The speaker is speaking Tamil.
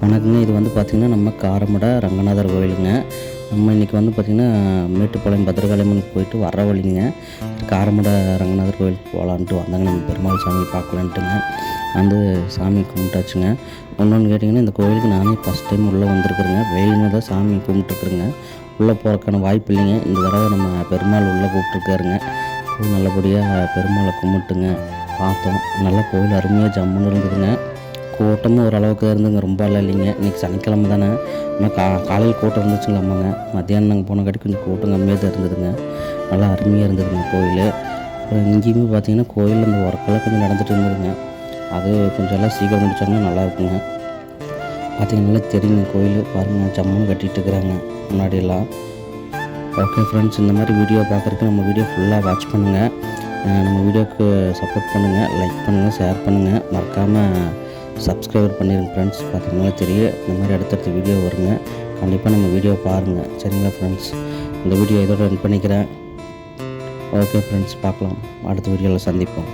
வணக்கங்க. இது வந்து பார்த்திங்கன்னா நம்ம காரமடை ரங்கநாதர் கோயிலுங்க. நம்ம இன்றைக்கி வந்து பார்த்திங்கன்னா மேட்டுப்பாளையம் பத்திரகாளியம்மன் போயிட்டு வர வழிங்க. காரமடை ரங்கநாதர் கோயிலுக்கு போகலான்ட்டு வந்தாங்க. நம்ம பெருமாள் சாமி பார்க்கலான்ட்டுங்க. வந்து சாமி கும்பிட்டாச்சுங்க. ஒன்று கேட்டிங்கன்னா இந்த கோயிலுக்கு நானே ஃபஸ்ட் டைம் உள்ளே வந்திருக்குறேங்க. வெயிலில் தான் சாமி கும்பிட்டுருக்குறேங்க. உள்ளே போகிறக்கான வாய்ப்பு இல்லைங்க. இந்த தடவை நம்ம பெருமாள் உள்ளே கூப்பிட்ருக்காருங்க நல்லபடியாக பெருமாளை கும்பிட்டுங்க. பார்த்தோம். நல்லா கோயில் அருமையாக ஜம்முன்னு இருந்ததுங்க. கூட்டமும் ஓரளவுக்கு இருந்துங்க ரொம்ப இல்லை இல்லைங்க. இன்றைக்கி சனிக்கிழமை தானே. ஆனால் கா காலையில் கூட்டம் இருந்துச்சுங்களாமாங்க மத்தியானம் நாங்கள் போன கடைக்கு கொஞ்சம் கூட்டம் கம்மியாக தான் இருந்ததுங்க. நல்லா அருமையாக இருந்ததுங்க கோயில். அப்புறம் இங்கேயுமே பார்த்தீங்கன்னா கோயில் அந்த ஒர்க்கெல்லாம் கொஞ்சம் நடந்துகிட்டு இருந்ததுங்க. அது கொஞ்சம் எல்லாம் சீக்கிரம் முடிச்சாங்கன்னா நல்லா இருக்குங்க. பார்த்தீங்கன்னா தெரியுங்க கோயில். பாருங்கள் ஜம்முன்னு கட்டிகிட்டு இருக்கிறாங்க முன்னாடியெல்லாம். ஓகே ஃப்ரெண்ட்ஸ் இந்த மாதிரி வீடியோ பார்க்குறதுக்கு நம்ம வீடியோ ஃபுல்லாக வாட்ச் பண்ணுங்கள் நம்ம வீடியோக்கு சப்போர்ட் பண்ணுங்கள் லைக் பண்ணுங்கள் ஷேர் பண்ணுங்கள் மறக்காமல் சப்ஸ்கிரைபர் பண்ணிடுங்க ஃப்ரெண்ட்ஸ் பார்த்தீங்கன்னா தெரியும் இந்த மாதிரி அடுத்தடுத்த வீடியோ வருங்க. கண்டிப்பாக நம்ம வீடியோ பாருங்கள் சரிங்களா ஃப்ரெண்ட்ஸ் இந்த வீடியோ இதோட ரன் பண்ணிக்கிறேன். ஓகே ஃப்ரெண்ட்ஸ் பார்க்கலாம். அடுத்த வீடியோவில் சந்திப்போம்.